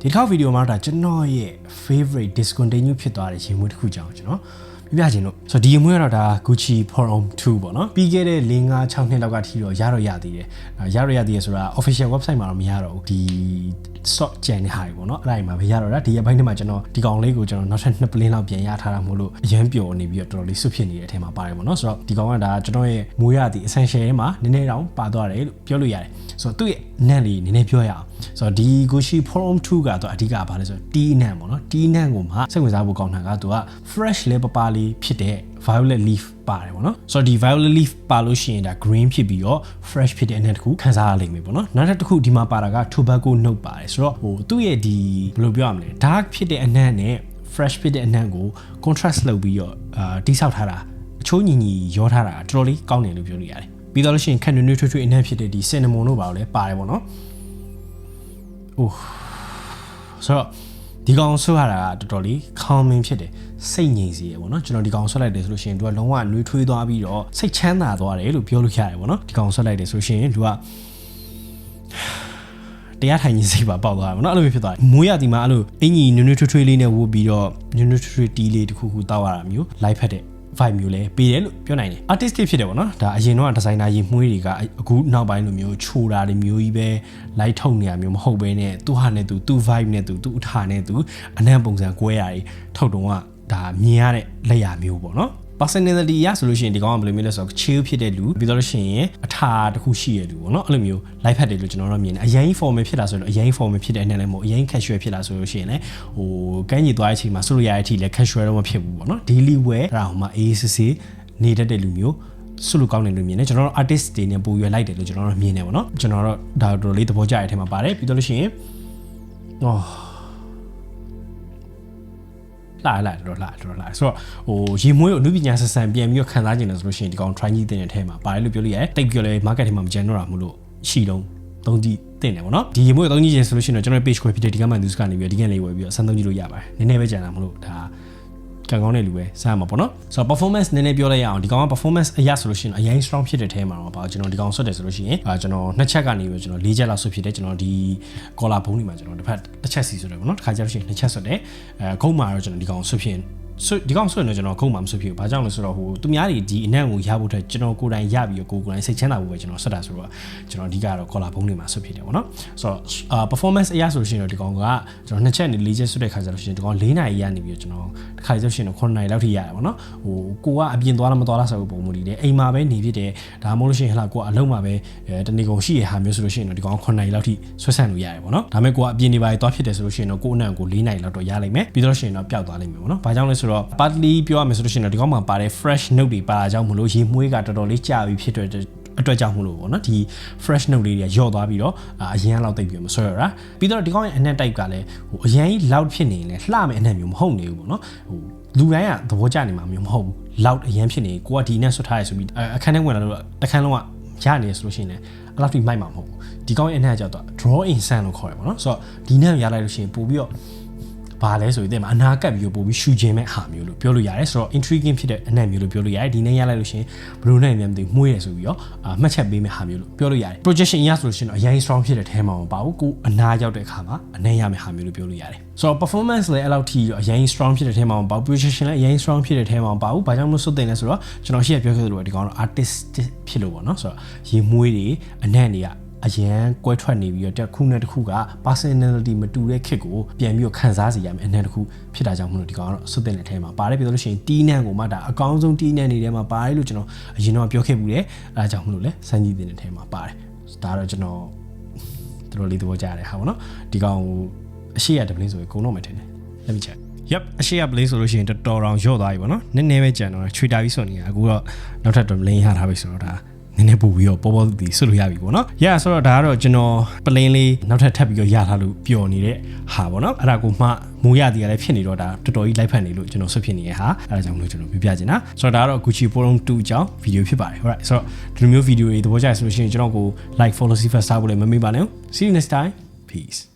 ဒီတစ်ခေါက်ဗီဒီယိုမှာတော့ဒါကျွန်တော်ရဲ့ favorite discontinue ဖြစ်သွားတဲ့ရေမွေးတစ်ခုကြောင်းကျွန်တော် ပြပြချင်လို့ဆိုတော့ဒီရေမွေးကတော့ဒါ Gucci Forum 2ပေါ့နော်ပြီးခဲ့တဲ့၄၅6နှစ်လောက်ကထိတော့ရတော့ရသေးတယ်အဲရတော့ရသေးတယ်ဆိုတာ official website မှာတော့မရတော့ဘူးဒီ stock ကျန်တဲ့ဟာတွေပေါ့နော်အဲ့ဒါတွေမှာပဲရတော့တာဒီအပိုင်းထဲမှာကျွန်တော်ဒီကောင်လေးကိုကျွန်တော်နောက်ထပ်နှစ်ပလင်းလောက်ပြန်ရထားတာမို့လို့အရန်ပျော်နေပြီးတော့တော်တော်လေးဆွဖြစ်နေတဲ့အထဲမှာပါတယ်ပေါ့နော်ဆိုတော့ဒီကောင်ကဒါကျွန်တော်ရဲ့မွေးရသည့် essential ထဲမှာနည်းနည်းတောင်ပါသွားတယ်လို့ပြောလို့ရတယ်ဆိုတော့သူ့ရဲ့နန့်လေးနည်းနည်းပြောရအောင်ဆိုတော့ဒီ Gucci Forum 2ကတော့အဓိကဘာလဲဆိုတော့ tea နန့်ပေါ့နော် tea နန့်ကိုမှစိတ်ဝင်စားဖို့ကောင်းတာကသူက fresh လေးပပလေးဖြစ်တဲ့ violet leaf ပါတယ်ပေါ့နော်ဆိုတော့ဒီ violet leaf ပါလို့ရှိရင်ဒါ green ဖြစ်ပြီးတော့ fresh ဖြစ်တဲ့အနက်တစ်ခုခန်းစားရလိမ့်မယ်ပေါ့နော်နောက်တစ်ခုဒီမှာပါတာက tobacco note ပါတယ်ဆိုတော့ဟိုသူ့ရဲ့ဒီဘယ်လိုပြောရမလဲ dark ဖြစ်တဲ့အနက်နဲ့ fresh ဖြစ်တဲ့အနံ့ကို contrast လုပ်ပြီးတော့အာတိဆောက်ထားတာအချိုးညီညီရောထားတာတော်တော်လေးကောင်းတယ်လို့ပြောလို့ရတယ်ပြီးတော့လို့ရှိရင်ခက်နွေ့နွေ့ထွေးထွေးအနံ့ဖြစ်တဲ့ဒီ cinnamon တို့ပါလို့လည်းပါတယ်ပေါ့နော်။အိုးဆိုတော့ ဒီကောင်ဆွဲရတာကတော်တော်လေး calming ဖြစ်တယ်စိတ်ငြိမ်စေရပေါ့နော်ကျွန်တော်ဒီကောင်ဆွဲလိုက်တယ်ဆိုလို့ရှိရင်သူကလုံးဝနှွေးထွေးသွားပြီးတော့စိတ်ချမ်းသာသွားတယ်လို့ပြောလို့ရတယ်ပေါ့နော်ဒီကောင်ဆွဲလိုက်တယ်ဆိုလို့ရှိရင်သူကတရားထိုင်ခြင်းစိတ်ပါပေါက်သွားတယ်ဗောနော်အဲ့လိုမျိုးဖြစ်သွားတယ်မိုးရဒီမှာအဲ့လိုအင်ကြီးနွနွထွထွေးလေးနဲ့ဝုတ်ပြီးတော့နွနွထွထွေးတီးလေးတစ်ခုခုတောက်ရတာမျိုး live ဖက်တဲ့ vibe မျိုးလဲပေးတယ်လို့ပြောနိုင်တယ် artistic ဖြစ်တယ်ဗောနော်ဒါအရင်တော့ဒီဇိုင်နာရေးမှုေးတွေကအခုနောက်ပိုင်းလိုမျိုးချိုတာတွေမျိုးကြီးပဲ live ထုတ်နေတာမျိုးမဟုတ်ဘဲနဲ့သူ့ဟာနဲ့သူသူ့ vibe နဲ့သူသူ့အထာနဲ့သူအနံ့ပုံစံကွဲရတွေထုတ်တော့ကဒါမြင်ရတဲ့လက်ရမျိုးပေါ့နော် personality ရဆိုလို့ရှိရင်ဒီကောင်ကဘယ်လိုမျိုးလဲဆိုတော့ chill ဖြစ်တဲ့လူပြီးတော့လို့ရှိရင်အထာတစ်ခုရှိရလူပေါ့နော်အဲ့လိုမျိုး live ဖတ်တယ်လို့ကျွန်တော်တို့မြင်တယ်အရင် formal ဖြစ်လာဆိုတော့အရင် formal ဖြစ်တဲ့အနေနဲ့မို့အရင် casual ဖြစ်လာဆိုလို့ရှိရင်လည်းဟိုကန်းကြီးသွားတဲ့အချိန်မှာဆိုလို့ရတဲ့အထိလည်း casual တော့မဖြစ်ဘူးပေါ့နော် daily wear အဲ့ဒါဟိုမှာအေးစစ်စစ်နေတတ်တဲ့လူမျိုးဆုလို့ကောင်းတယ်လို့မြင်တယ်ကျွန်တော်တို့ artist တွေနဲ့ပို့ရွယ်လိုက်တယ်လို့ကျွန်တော်တို့မြင်တယ်ပေါ့နော်ကျွန်တော်တို့ဒါတော်တော်လေးသဘောကျတဲ့အထက်မှာပါတယ်ပြီးတော့လို့ရှိရင်အော် လာလာတော့လာတော့လာဆိုတော့ဟိုရေမွေးကိုအနုပညာဆက်ဆံပြန်ပြီးတော့ခံစားကျင်တယ်ဆိုလို့ရှိရင်ဒီကောင် try ကြီးတင်တဲ့ထဲမှာပါတယ်လို့ပြောလို့ရတယ်တိတ်ပြောလဲ market ထဲမှာမကျန်တော့တာမလို့ရှိတော့သုံးကြည့်တင်တယ်ဗောနော်ဒီရေမွေးကိုသုံးကြည့်ခြင်းဆိုလို့ရှိရင်တော့ကျွန်တော် page ခွဲဖြစ်တဲ့ဒီကမှန် news ကနေပြီးတော့ဒီကလေးဝယ်ပြီးတော့ဆန်းသုံးကြည့်လို့ရပါတယ်နည်းနည်းပဲကျန်တာမလို့ဒါ ကံကောင်းတဲ့လူပဲစားမှာပေါ့နော်ဆိုတော့ performance နည်းနည်းပြောလိုက်ရအောင်ဒီကောင်က performance အရဆိုလို့ရှိရင်အရင် strong ဖြစ်တဲ့ထဲမှာတော့ပါကျွန်တော်ဒီကောင်ဆွတ်တယ်ဆိုလို့ရှိရင်အာကျွန်တော်နှစ်ချက်ကနေပြီးကျွန်တော်၄ချက်လောက်ဆွတ်ဖြစ်တယ်ကျွန်တော်ဒီ collar bone တွေမှာကျွန်တော်တစ်ဖက်တစ်ချက်စီဆွတ်တယ်ပေါ့နော်တစ်ခါကျလို့ရှိရင်နှစ်ချက်ဆွတ်တယ်အဲခုံးမှာတော့ကျွန်တော်ဒီကောင်ဆွတ်ဖြစ် ဆိုဒီကောင်ဆိုရင်တော့ကျွန်တော်ခုံမှမဆွဖြစ်ဘူး။ဘာကြောင့်လဲဆိုတော့ဟိုသူများတွေဒီအနံ့ကိုရဖို့အတွက်ကျွန်တော်ကိုယ်တိုင်ရပြီးတော့ကိုယ်ကိုယ်တိုင်စိတ်ချမ်းသာဖို့ပဲကျွန်တော်ဆွတ်တာဆိုတော့ကျွန်တော်အဓိကတော့ collar bone တွေမှာဆွတ်ဖြစ်တယ်ပေါ့နော်။ဆိုတော့အာ performance အရဆိုရှင်တော့ဒီကောင်ကကျွန်တော်နှစ်ချက်နဲ့လေးချက်ဆွတ်တဲ့ခါကျတော့ရှင်ဒီကောင်၄နာရီရနေပြီးတော့ကျွန်တော်တစ်ခါကျရှင်တော့9နာရီလောက်ထိရတယ်ပေါ့နော်။ဟိုကိုကအပြင်သွားလားမသွားလားဆိုတော့ပုံမူတည်တယ်။အိမ်မှာပဲနေဖြစ်တယ်။ဒါမှမဟုတ်လို့ရှိရင်ဟလာကိုကအလုံးမှာပဲအဲတနေကုန်ရှိရဟာမျိုးဆိုလို့ရှိရင်တော့ဒီကောင်9နာရီလောက်ထိဆွတ်ဆန့်လို့ရတယ်ပေါ့နော်။ဒါပေမဲ့ကိုကအပြင်နေပါသွားဖြစ်တယ်ဆိုလို့ရှိရင်တော့ကိုအနံ့ကို၄နာရီလောက်တော့ရနိုင်မယ်။ပြီးတော့ရှင်တော့ပျောက်သွားလိမ့်မယ်ပေါ့နော်။ဘာကြောင့်လဲဆိုတော့ partly ပြောရမယ်ဆိုလို့ရှိရင်တော့ဒီကောင်မှာပါတဲ့ fresh note တွေပါတာကြောင့်မလို့ရေမွေးကတော်တော်လေးကြာပြီဖြစ်တဲ့အတွက်ကြောင့်မလို့ပေါ့နော်ဒီ fresh note လေးတွေကယော့သွားပြီးတော့အရင်ကလောက်တိတ်ပြီးမဆွဲရတာပြီးတော့ဒီကောင်ရဲ့အနက် type ကလည်းဟိုအရင်ကြီး loud ဖြစ်နေရင်လည်းလှမယ်အနက်မျိုးမဟုတ်နေဘူးပေါ့နော်ဟိုလူတိုင်းကသဘောကျနေမှာမျိုးမဟုတ်ဘူး loud အရင်ဖြစ်နေကိုကဒီနဲ့ဆွတ်ထားရဆိုပြီးအခန်းထဲဝင်လာတော့တခန်းလုံးကရနေဆိုလို့ရှိရင်လည်းအဲ့လောက်ထိမိုက်မှာမဟုတ်ဘူးဒီကောင်ရဲ့အနက်ကျတော့ draw in sun လို့ခေါ်ရပါတော့ဆိုတော့ဒီနဲ့ရလိုက်လို့ရှိရင်ပို့ပြီးတော့ ဘာလဲဆိုရင်အနာကပ်ပြီးပို့ပြီးရှူခြင်းမဲ့ဟာမျိုးလို့ပြောလို့ရတယ်ဆိုတော့ intriguing ဖြစ်တဲ့အနက်မျိုးလို့ပြောလို့ရတယ်ဒီနေ့ရလိုက်လို့ရှိရင်ဘလို့နဲ့မြန်မသိမှုရဆိုပြီးတော့အာမှတ်ချက်ပေးမဲ့ဟာမျိုးလို့ပြောလို့ရတယ် projection ရဆိုလို့ရှိရင်တော့အရင် strong ဖြစ်တဲ့အဲမှာမပါဘူးကိုအနာရောက်တဲ့အခါမှာအနက်ရမယ့်ဟာမျိုးလို့ပြောလို့ရတယ်ဆိုတော့ performance လည်းအဲ့လောက်ထိအရင် strong ဖြစ်တဲ့အဲမှာမပါဘူး projection လည်းအရင် strong ဖြစ်တဲ့အဲမှာမပါဘူးဘာကြောင့်လို့စွတ်တင်လဲဆိုတော့ကျွန်တော်ရှေ့ကပြောခဲ့သလိုပဲဒီကောင်တော့ artist ဖြစ်လို့ပေါ့နော်ဆိုတော့ရေမွေးတွေအနက်တွေက အရန်ကွဲထွက်နေပြီးတော့တစ်ခုနဲ့တစ်ခုက personality မတူတဲ့ခစ်ကိုပြန်ပြီးတော့ခန်းစားစေရမယ်အနေတစ်ခုဖြစ်တာကြောင့်မလို့ဒီကောင်ကတော့စွတ်တင်တဲ့ထဲမှာပါတယ်ပြီးတော့လို့ရှိရင်တီးနန်းကိုမှဒါအကောင်းဆုံးတီးနန်းနေထဲမှာပါတယ်လို့ကျွန်တော်အရင်တော့ပြောခဲ့မှုတယ်အဲဒါကြောင့်မလို့လဲစမ်းကြည့်တဲ့ထဲမှာပါတယ်ဒါတော့ကျွန်တော်တော်တော်လေးသဘောကျတယ်ဟာပေါ့နော်ဒီကောင်အရှိရတပလင်းဆိုရင်ကုံတော့မယ်ထင်တယ် let me check yep အရှိရပလေးဆိုလို့ရှိရင်တော်တော်တောင်ရော့သွားပြီပေါ့နော်နည်းနည်းပဲကြံတော့ချွေတာပြီးဆိုနေရအခုတော့နောက်ထပ်တော့လင်းရထားပြီဆိုတော့ဒါ နည်းနည်းပို့ပြီးတော့ပေါ်ပေါ်တည်ဆွတ်လို့ရပြီပေါ့နော်။ Yeah ဆိုတော့ဒါကတော့ကျွန်တော်ပလင်းလေးနောက်ထပ်ထပ်ပြီးတော့ရထားလို့ပျော်နေတဲ့ဟာပေါ့နော်။အဲ့ဒါကိုမှမိုးရသည်ကလည်းဖြစ်နေတော့ဒါတော်တော်ကြီးလိုက်ဖက်နေလို့ကျွန်တော်ဆွတ်ဖြစ်နေတဲ့ဟာအဲ့ဒါကြောင့်မလို့ကျွန်တော်ပြပြချင်တာ။ဆိုတော့ဒါကတော့ Gucci Forum 2အကြောင်းဗီဒီယိုဖြစ်ပါတယ်။ Alright ဆိုတော့ဒီလိုမျိုးဗီဒီယိုတွေသဘောကျဆိုလို့ရှိရင်ကျွန်တော်ကို like follow စီဖတ်စားဖို့လည်းမမေ့ပါနဲ့။ See you next time. Peace.